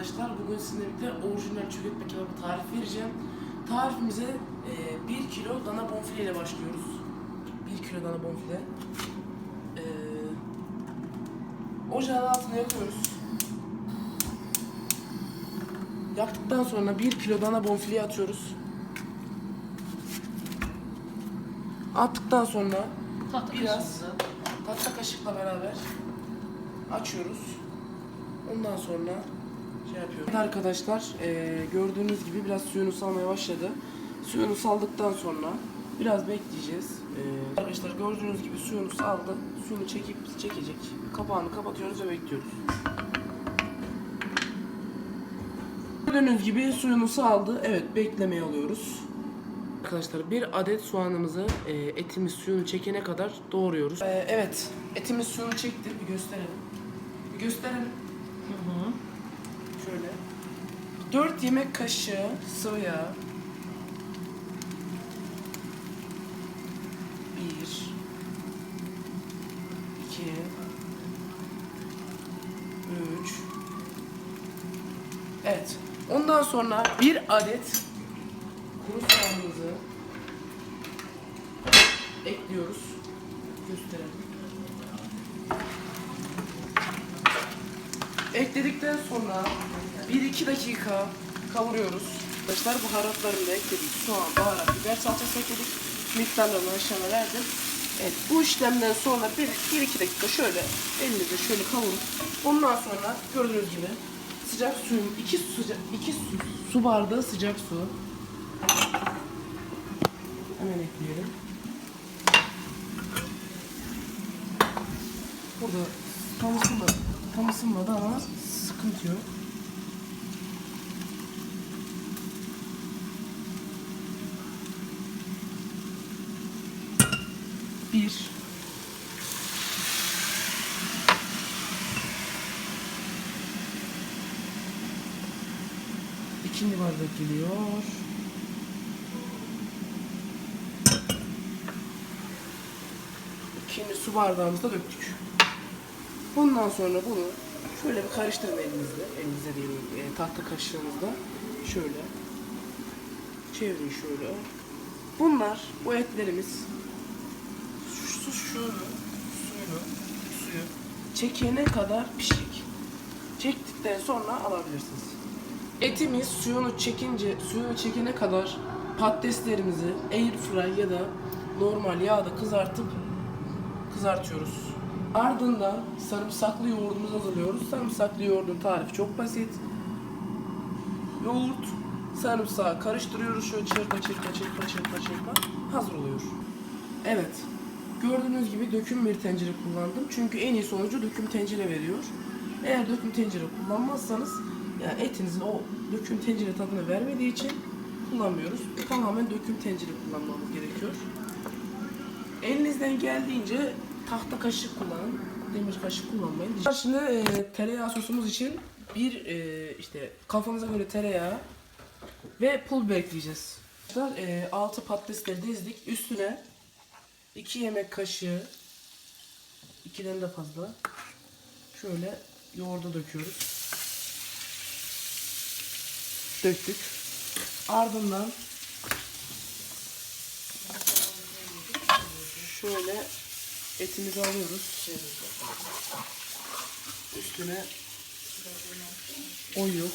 arkadaşlar. Bugün sizinle birlikte orijinal çökertme kebabı tarif vereceğim. Tarifimize e, 1 kilo dana bonfile ile başlıyoruz. 1 kilo dana bonfile. E, ocağın altına yakıyoruz. Yaktıktan sonra 1 kilo dana bonfileyi atıyoruz. Attıktan sonra Tahta Biraz. Tatlı kaşıkla beraber açıyoruz. Ondan sonra şey yapıyoruz. Evet Arkadaşlar eee, gördüğünüz gibi biraz suyunu salmaya başladı. Suyunu saldıktan sonra biraz bekleyeceğiz. Eee, arkadaşlar gördüğünüz gibi suyunu saldı. Suyunu çekip çekecek. Kapağını kapatıyoruz ve bekliyoruz. Gördüğünüz gibi suyunu saldı. Evet beklemeye alıyoruz. Arkadaşlar bir adet soğanımızı e, etimiz suyunu çekene kadar doğruyoruz. E, evet etimiz suyunu çekti. Bir gösterelim. Bir gösterelim. Şöyle. 4 yemek kaşığı yağ. 1 2 3 Evet. Ondan sonra bir adet kuru soğanımızı ekliyoruz. Gösterelim. Ekledikten sonra 1-2 dakika kavuruyoruz. Arkadaşlar baharatlarını da ekledik. Soğan, baharat, biber salçası ekledik. Miktarlarını aşağıya verdim. Evet bu işlemden sonra 1-2 dakika şöyle elinizle şöyle kavurun. Ondan sonra gördüğünüz gibi sıcak suyun 2 su, iki su, su bardağı sıcak su. Hemen ekleyelim. Burada ısınmadı, tam ısınmadı ama sıkıntı yok. Bir. İkinci bardak geliyor. İkinci su bardağımızda döktük. Bundan sonra bunu şöyle bir karıştırın elinizle. Elinizle değil, e, tahta kaşığınızla. Şöyle. Çevirin şöyle. Bunlar, bu etlerimiz şu su şunu, suyunu, suyu çekene kadar pişecek. Çektikten sonra alabilirsiniz. Etimiz suyunu çekince, suyunu çekene kadar patateslerimizi air fry ya da normal yağda kızartıp kızartıyoruz. Ardından sarımsaklı yoğurdumuzu hazırlıyoruz. Sarımsaklı yoğurdun tarifi çok basit. Yoğurt, sarımsağı karıştırıyoruz. Şöyle çırpa çırpa çırpa çırpa çırpa hazır oluyor. Evet. Gördüğünüz gibi döküm bir tencere kullandım. Çünkü en iyi sonucu döküm tencere veriyor. Eğer döküm tencere kullanmazsanız yani etinizin o döküm tencere tadını vermediği için kullanmıyoruz. Tamamen döküm tencere kullanmamız gerekiyor. Elinizden geldiğince tahta kaşık kullanın. Demir kaşık kullanmayın. Şimdi e, tereyağı sosumuz için bir e, işte kafanıza göre tereyağı ve pul biber ekleyeceğiz. E, altı patatesleri dizdik. Üstüne 2 yemek kaşığı 2'den de fazla şöyle yoğurda döküyoruz. Döktük. Ardından şöyle etimizi alıyoruz. Üstüne oyu